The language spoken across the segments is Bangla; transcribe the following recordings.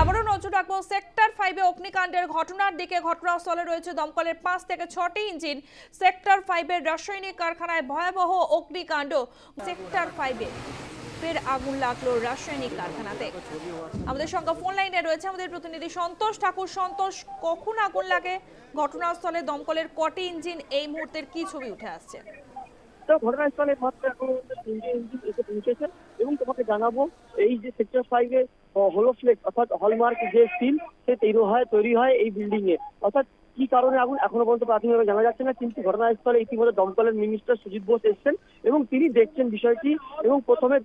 আবারও নজর রাখব, সেক্টর ফাইভে অগ্নিকাণ্ডের ঘটনার দিকে ঘটনাস্থলে রয়েছে দমকলের পাঁচ থেকে ছটি ইঞ্জিন। সেক্টর ফাইভের রাসায়নিক কারখানায় ভয়াবহ অগ্নিকাণ্ড। সেক্টর ফাইভে ফের আগুন লাগল রাসায়নিক কারখানাতে। আমাদের সঙ্গে ফোন লাইনে রয়েছে আমাদের প্রতিনিধি সন্তোষ ঠাকুর। সন্তোষ, কখন আগুন লাগে? ঘটনাস্থলে দমকলের কটি ইঞ্জিন? এই মুহূর্তের কি ছবি উঠে আসছে? তো ঘটনাস্থলে মাত্র এখন তিনটে ইঞ্জিন এসে পৌঁছেছে এবং তোমাকে জানাব, এই যে সেক্টর ফাইভে হোলোফ্লেক্স অর্থাৎ হলমার্ক যে স্টিল সে তৈরি হয় তৈরি হয় এই বিল্ডিং এ অর্থাৎ কি কারণে আগুন এখনও পর্যন্ত প্রাথমিকভাবে জানা যাচ্ছে না, কিন্তু ঘটনাস্থলে ইতিমধ্যে দমকলের মিনিস্টার সুজিত বোস এসেছেন এবং তিনি দেখছেন বিষয়টি এবং প্রথমে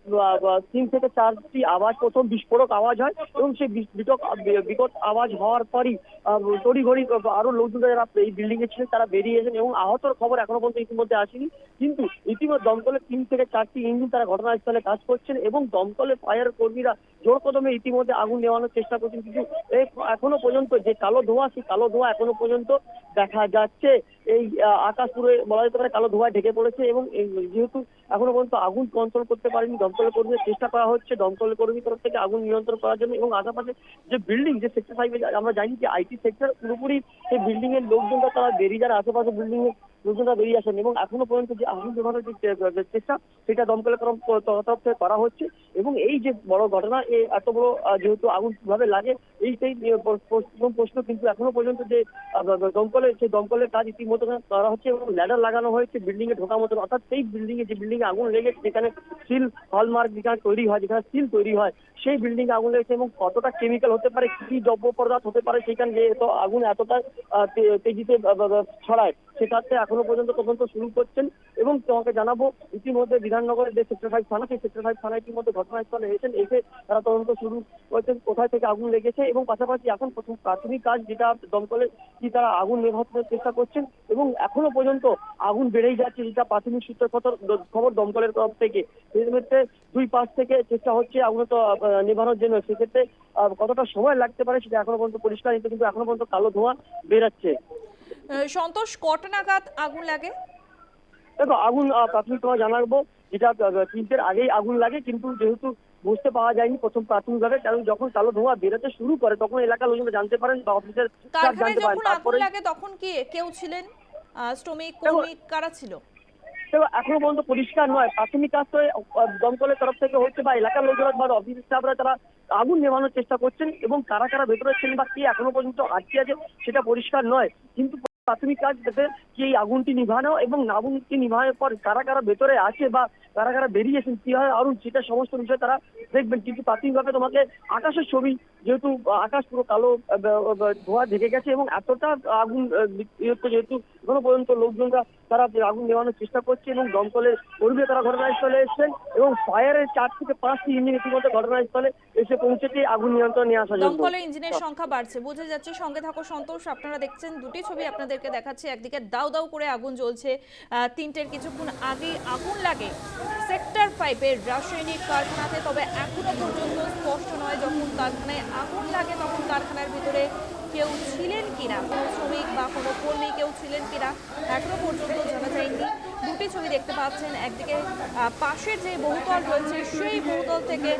তিন থেকে চারটি আওয়াজ, প্রথম বিস্ফোরক আওয়াজ হয় এবং সেই বিকট বিকট আওয়াজ হওয়ার পরই তড়িঘড়ি আরও লোকজন যারা এই বিল্ডিং এ ছিলেন তারা বেরিয়ে এসেছেন এবং আহতর খবর এখনও পর্যন্ত ইতিমধ্যে আসেনি। কিন্তু ইতিমধ্যে দমকলের তিন থেকে চারটি ইঞ্জিন তারা ঘটনাস্থলে কাজ করছেন এবং দমকলের ফায়ার কর্মীরা জোর কদমে ইতিমধ্যে আগুন নেওয়ানোর চেষ্টা করছেন, কিন্তু এখনও পর্যন্ত যে কালো ধোঁয়া, সেই কালো ধোঁয়া এখনও পর্যন্ত দেখা যাচ্ছে। এই আকাশ পুরো বলা যেতে পারে কালো ধোঁয়ায় ঢেকে পড়েছে এবং যেহেতু এখনও পর্যন্ত আগুন কন্ট্রোল করতে পারেনি দমকলের কর্মীদের চেষ্টা করা হচ্ছে দমকল কর্মীর তরফ থেকে আগুন নিয়ন্ত্রণ করার জন্য এবং আশেপাশে যে বিল্ডিং যে সেক্টর ফাইভে আমরা জানি যে আইটি সেক্টর পুরোপুরি সেই বিল্ডিং এর লোকজনরা তারা বেরিয়ে যারা আশেপাশে বিল্ডিং এর লোকজনরা বেরিয়ে আসেন এবং এখনও পর্যন্ত যে আগুন নেভানোর যে চেষ্টা, সেটা দমকলের তরফ থেকে করা হচ্ছে এবং এই যে বড় ঘটনা এত বড় যেহেতু আগুন কীভাবে লাগে, এই সেই প্রশ্ন কিন্তু এখনও পর্যন্ত যে দমকলের সেই দমকলের কাজ ইতিমধ্যে করা হচ্ছে এবং ল্যাডার লাগানো হয়েছে বিল্ডিং এ ঢোকার মতন। অর্থাৎ সেই বিল্ডিং এ যে বিল্ডিং এ আগুন লেগে যেখানে স্টিল হলমার্ক যেখানে তৈরি হয়, যেখানে স্টিল তৈরি হয় সেই বিল্ডিং আগুন লেগেছে এবং কতটা কেমিক্যাল হতে পারে, কি দ্রব্য পদার্থ হতে পারে সেখানে যে এত আগুন এতটা তেজিতে ছড়ায় সেটাতে এখনও পর্যন্ত তদন্ত শুরু করছেন এবং তোমাকে জানাব, ইতিমধ্যে বিধাননগরের যে সেক্টর ফাইভ থানা, সেই সেক্টর ফাইভ থানা ইতিমধ্যে ঘটনাস্থলে এসেছেন, এসে তারা তদন্ত শুরু করেছেন, কোথায় থেকে আগুন লেগেছে এবং পাশাপাশি এখন প্রথম প্রাথমিক কাজ যেটা দমকলে কি তারা আগুন নেভানোর চেষ্টা করছেন এবং এখনও পর্যন্ত আগুন বেড়েই যাচ্ছে, যেটা প্রাথমিক সূত্রের খবর দমকলের তরফ থেকে। সেই দুই পাশ থেকে চেষ্টা হচ্ছে আগুন তো নেভানোর জন্য সেক্ষেত্রে কতটা সময় লাগতে পারে সেটা এখনও পর্যন্ত পরিষ্কার কিন্তু কিন্তু এখনও পর্যন্ত কালো ধোঁয়া বেরাচ্ছে। সন্তোষ কটা নাগাদ আগুন লাগে? দেখো আগুন প্রাথমিক তোমার জানাব যেটা তিনটের আগেই আগুন লাগে কিন্তু যেহেতু বুঝতে পাওয়া যায়নি প্রথম প্রাথমিকভাবে কারণ যখন কালো ধোঁয়া বেরোতে শুরু করে তখন এলাকার লোকজন জানতে পারেন বা অফিসের জানতে পারেন। তারপরে লাগে তখন কি কেউ ছিলেন? শ্রমিক কর্মী কারা ছিল? দেখো, এখনও পর্যন্ত পরিষ্কার নয়। প্রাথমিক কাজ তো দমকলের তরফ থেকে হচ্ছে বা এলাকার লোকজন বা অফিস স্টাফরা তারা আগুন নেভানোর চেষ্টা করছেন এবং কারা কারা ভেতরে ছিলেন বা কে এখনও পর্যন্ত আটকে আছে সেটা পরিষ্কার নয়। কিন্তু প্রাথমিক কাজ যাতে কি এই আগুনটি নিভানো এবং আগুনটি নিভানোর পর কারা কারা ভেতরে আছে বা কারা কারা বেরিয়েছেন কি হয় আরুন সেটা সমস্ত বিষয় তারা দেখবেন। কিন্তু প্রাথমিকভাবে তোমাকে আকাশের ছবি যেহেতু আকাশ পুরো কালো ধোঁয়া ঢেকে গেছে এবং এতটা আগুন ইয়ে যেহেতু এখনও পর্যন্ত লোকজনরা তারা আগুন নেওয়ানোর চেষ্টা করছে এবং দমকলের কর্মীরা তারা ঘটনাস্থলে এসেছেন এবং ফায়ারের চার থেকে পাঁচটি ইঞ্জিন ইতিমধ্যে ঘটনাস্থলে এসে পৌঁছেছে, আগুন নিয়ন্ত্রণ নিয়ে আসা দমকলের ইঞ্জিনের সংখ্যা বাড়ছে, বোঝা যাচ্ছে সঙ্গে থাকো সন্তোষ, আপনারা দেখছেন দুটি ছবি আপনাদেরকে দেখাচ্ছে, একদিকে দাউ দাউ করে আগুন জ্বলছে তিনটের কিছুক্ষণ আগে আগুন লাগে সেক্টর ফাইভের রাসায়নিক কারখানাতে, তবে এখনও পর্যন্ত স্পষ্ট নয় যখন কারখানায় আগুন লাগে তখন কারখানার ভিতরে কেউ ছিলেন কিনা? কোনো শ্রমিক বা কোনো কর্মী কেউ ছিলেন কিনা? এখনও পর্যন্ত জানা যায়নি। দুটি ছবি দেখতে পাচ্ছেন। একদিকে পাশের যে বহুতল রয়েছে, সেই বহুতল থেকে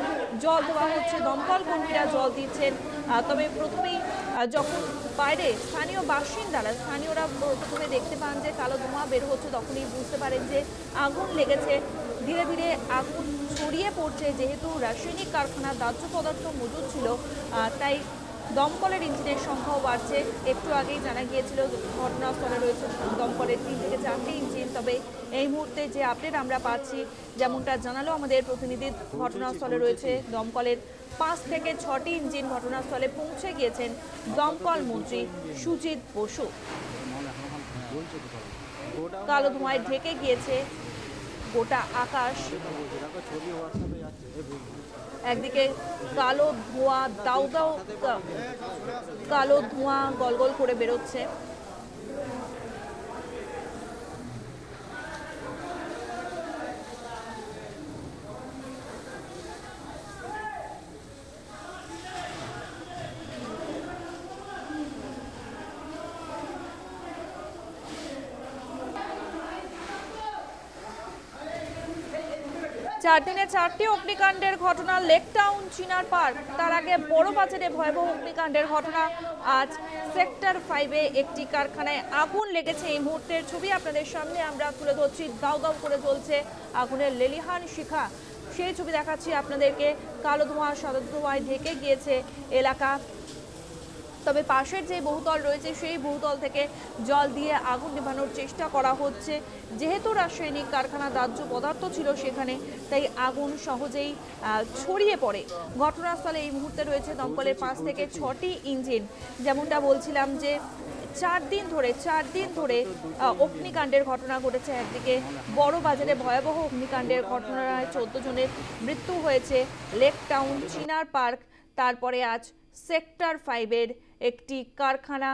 জল দেওয়া হচ্ছে। দমকল কর্মীরা জল দিচ্ছেন। তবে প্রথমেই যখন বাইরে স্থানীয় বাসিন্দারা, স্থানীয়রা প্রথমে দেখতে পান যে কালো ধোঁয়া বের হচ্ছে, তখনই বুঝতে পারেন যে আগুন লেগেছে। ধীরে ধীরে আগুন ছড়িয়ে পড়ছে। যেহেতু রাসায়নিক কারখানার দাহ্য পদার্থ মজুদ ছিল তাই দমকলের ইঞ্জিনের সংখ্যাও বাড়ছে। একটু আগেই জানা গিয়েছিল ঘটনাস্থলে রয়েছে দমকলের তিন থেকে চারটি ইঞ্জিন। তবে এই মুহূর্তে যে আপডেট আমরা পাচ্ছি, যেমনটা জানালো আমাদের প্রতিনিধি, ঘটনাস্থলে রয়েছে দমকলের পাঁচ থেকে ছটি ইঞ্জিন ঘটনাস্থলে পৌঁছে গিয়েছেন দমকল মন্ত্রী সুজিত বসু। কালো ধোঁয়ায় ঢেকে গিয়েছে গোটা আকাশ। একদিকে কালো ধোঁয়া দাউ দাউ কালো ধোঁয়া গলগল করে বেরোচ্ছে। চার দিনে চারটি অগ্নিকাণ্ডের ঘটনা লেক টাউন, চিনার পার্ক। তার আগে বড় বাজারে ভয়াবহ অগ্নিকাণ্ডের ঘটনা। আজ সেক্টর ফাইভে একটি কারখানায় আগুন লেগেছে। এই মুহূর্তের ছবি আপনাদের সামনে আমরা তুলে ধরছি। দাউ দাউ করে জ্বলছে আগুনের লেলিহান শিখা। সেই ছবি দেখাচ্ছি আপনাদেরকে। কালো ধোঁয়া, সাদা ধোঁয়ায় ঢেকে গিয়েছে এলাকা। তবে পাশের যে বহুতল রয়েছে, সেই বহুতল থেকে জল দিয়ে আগুন নেভানোর চেষ্টা করা হচ্ছে। যেহেতু রাসায়নিক কারখানা দাহ্য পদার্থ ছিল সেখানে, তাই আগুন সহজেই ছড়িয়ে পড়ে। ঘটনাস্থলে এই মুহূর্তে রয়েছে দমকলের পাঁচ থেকে ছটি ইঞ্জিন। যেমনটা বলছিলাম যে, চার দিন ধরে, চার দিন ধরে অগ্নিকাণ্ডের ঘটনা ঘটেছে। একদিকে বড় বাজারে ভয়াবহ অগ্নিকাণ্ডের ঘটনায় চোদ্দ জনের মৃত্যু হয়েছে। লেক টাউন, চিনার পার্ক, তারপরে আজ সেক্টর ফাইভের একটি কারখানা,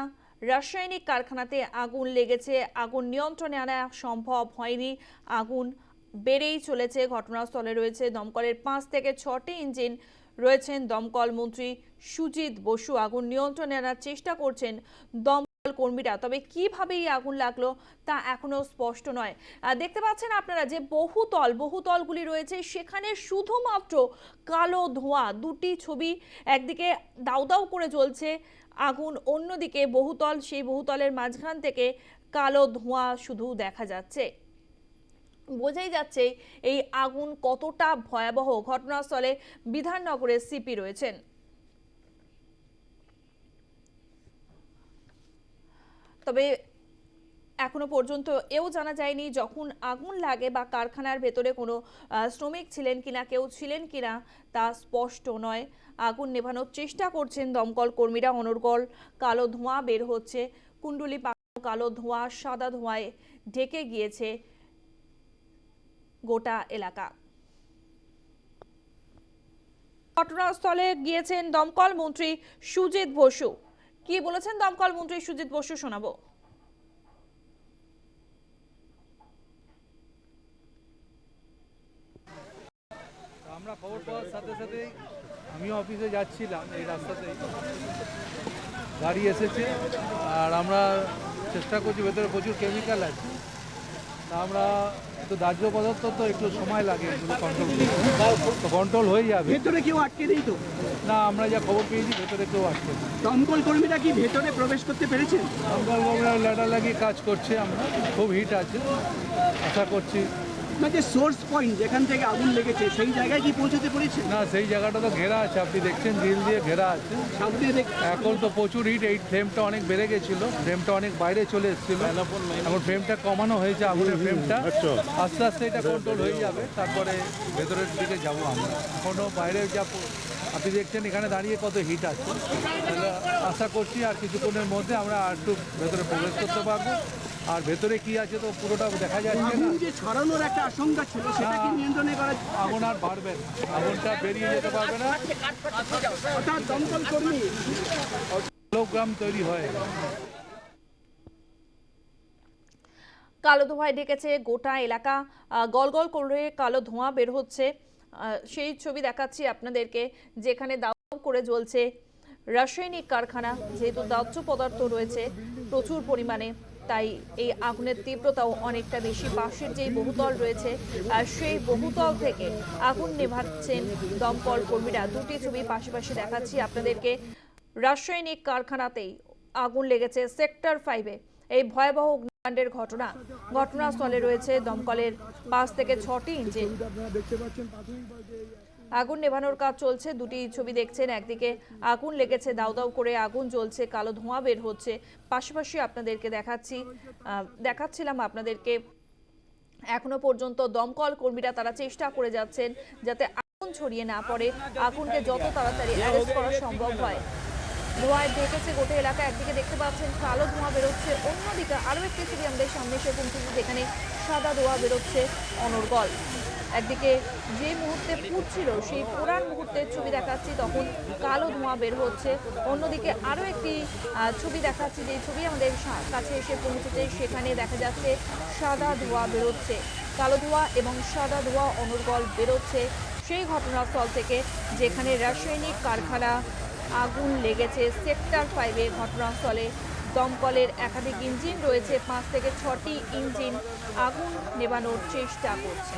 রাসায়নিক কারখানাতে আগুন লেগেছে। আগুন নিয়ন্ত্রণে আনা সম্ভব হয়নি। আগুন বেড়েই চলেছে, ঘটনাস্থলে রয়েছে দমকলের পাঁচ থেকে ছটি ইঞ্জিন। রয়েছেন দমকল মন্ত্রী সুজিত বসু। আগুন নিয়ন্ত্রণে আনার চেষ্টা করছেন দমকল কর্মীরা, তবে কীভাবে এই আগুন লাগল তা এখনও স্পষ্ট নয়। দেখতে পাচ্ছেন আপনারা যে বহুতল, বহুতলগুলি রয়েছে, সেখানে শুধুমাত্র কালো ধোঁয়া, দুটি ছবি একদিকে দাউ দাউ করে জ্বলছে আগুন, অন্যদিকে বহুতল, সেই বহুতলের মাঝখান থেকে কালো ধোঁয়া শুধু দেখা যাচ্ছে। বোঝাই যাচ্ছে এই আগুন কতটা ভয়াবহ ঘটনাস্থলে বিধাননগরের সিপি রয়েছেন। তবে এখনও পর্যন্ত এও জানা যায়নি যখন আগুন লাগে বা কারখানার ভেতরে কোনো শ্রমিক ছিলেন কিনা, কেউ ছিলেন কিনা তা স্পষ্ট নয়। আগুন নেভানোর চেষ্টা করছেন দমকল কর্মীরা। অনর্গল কালো ধোঁয়া বের হচ্ছে। কুণ্ডুলি পাকানো কালো ধোঁয়া সাদা ধোঁয়ায় ঢেকে গিয়েছে গোটা এলাকা। ঘটনাস্থলে গিয়েছেন দমকল মন্ত্রী সুজিত বসু। কি বলেছেন দমকল মন্ত্রী সুজিত বসু শোনাবো। আমরা খবর পাওয়ার সাথে সাথে আমিও অফিসে যাচ্ছিলাম এই রাস্তাতেই। গাড়ি এসেছে আর আমরা চেষ্টা করছি ভেতরে প্রচুর কেমিক্যাল আছে। তা আমরা তো দাহ্য পদার্থ তো একটু সময় লাগে এগুলো কন্ট্রোল তো কন্ট্রোল হয়ে যাবে। ভেতরে কেউ আটকে নেই তো? না আমরা যা খবর পেয়েছি ভেতরে কেউ আটকে দমকল কর্মীরা কি ভেতরে প্রবেশ করতে পেরেছেন? দমকল কর্মীরা ল্যাডার লাগিয়ে কাজ করছে আমরা খুব হিট আছে। আশা করছি না যে সোর্স পয়েন্ট যেখান থেকে আগুন লেগেছে সেই জায়গায় কি পৌঁছতে পেরেছেন না সেই জায়গাটা তো ঘেরা আছে আপনি দেখছেন গ্রিল দিয়ে ঘেরা আছে। সামনে দেখ এখন তো প্রচুর হিট এই ফ্লেমটা অনেক বেড়ে গেছিল ফ্লেমটা অনেক বাইরে চলে এসেছিল। এখন ফ্লেমটা কমানো হয়েছে আগুনের ফ্লেমটা আস্তে আস্তে এটা কন্ট্রোল হয়ে যাবে তারপরে ভেতরের দিকে যাব আমরা। এখনও বাইরে যা আপনি দেখছেন এখানে দাঁড়িয়ে কত হিট আছে। আশা করছি আর কিছুক্ষণের মধ্যে আমরা আর একটু ভেতরে প্রবেশ করতে পারব। আর ভেতরে কি আছে তো পুরোটা দেখা যাচ্ছে না? যে ছড়ানোর একটা আশঙ্কা ছিল সেটা কি নিয়ন্ত্রণে করা আগুন আর বাড়বে না। আগুনটা বেরিয়ে যেতে পারবে না। অর্থাৎ দমকল কর্মী। কিলোগ্রাম তৈরি হয়। কালো ধোঁয়ায় ঢেকেছে গোটা এলাকা। গল গল করে কালো ধোঁয়া বের হচ্ছে। সেই ছবি দেখাচ্ছি আপনাদেরকে যেখানে দাউ করে জ্বলছে রাসায়নিক কারখানা। যেহেতু দাহ্য পদার্থ রয়েছে প্রচুর পরিমাণে। তাই এই আগুনের তীব্রতাও অনেকটা বেশি। পাশের যেই বহুতল রয়েছে সেই বহুতল থেকে আগুন নেভাচ্ছেন দমকল কর্মীরা। দুটি ছবি পাশাপাশি দেখাচ্ছি আপনাদেরকে। রাসায়নিক কারখানাতেই আগুন লেগেছে সেক্টর ফাইভে এই ভয়াবহ অগ্নিকাণ্ডের ঘটনা, ঘটনাস্থলে রয়েছে দমকলের পাঁচ থেকে ছটি ইঞ্জিন। আগুন নেভানোর কাজ চলছে। দুটি ছবি দেখছেন, একদিকে আগুন লেগেছে দাউ দাউ করে আগুন জ্বলছে, কালো ধোঁয়া বের হচ্ছে। পাশাপাশি আপনাদেরকে দেখাচ্ছি দেখাচ্ছিলাম আপনাদেরকে, এখনও পর্যন্ত দমকল কর্মীরা তারা চেষ্টা করে যাচ্ছেন যাতে আগুন ছড়িয়ে না পড়ে। আগুনকে যত তাড়াতাড়ি অ্যারেস্ট করা সম্ভব হয়। ধোঁয়ায় ঢেকেছে গোটা এলাকা, একদিকে দেখতে পাচ্ছেন কালো ধোঁয়া বেরোচ্ছে, অন্যদিকে আরও একটি ছবি আমাদের সামনে এসে পৌঁছেছে, যেখানে সাদা ধোঁয়া বেরোচ্ছে অনর্গল। একদিকে যে মুহূর্তে পুড়ছিল সেই পুরান মুহূর্তের ছবি দেখাচ্ছি, তখন কালো ধোঁয়া বের হচ্ছে। অন্যদিকে আরও একটি ছবি দেখাচ্ছি, যে ছবি আমাদের কাছে এসে পৌঁছেছে, সেখানে দেখা যাচ্ছে সাদা ধোঁয়া বেরোচ্ছে। কালো ধোঁয়া এবং সাদা ধোঁয়া অনর্গল বেরোচ্ছে সেই ঘটনাস্থল থেকে, যেখানে রাসায়নিক কারখানা আগুন লেগেছে। সেক্টর ফাইভে ঘটনাস্থলে দমকলের একাধিক ইঞ্জিন রয়েছে। পাঁচ থেকে ছটি ইঞ্জিন আগুন নেবানোর চেষ্টা করছে।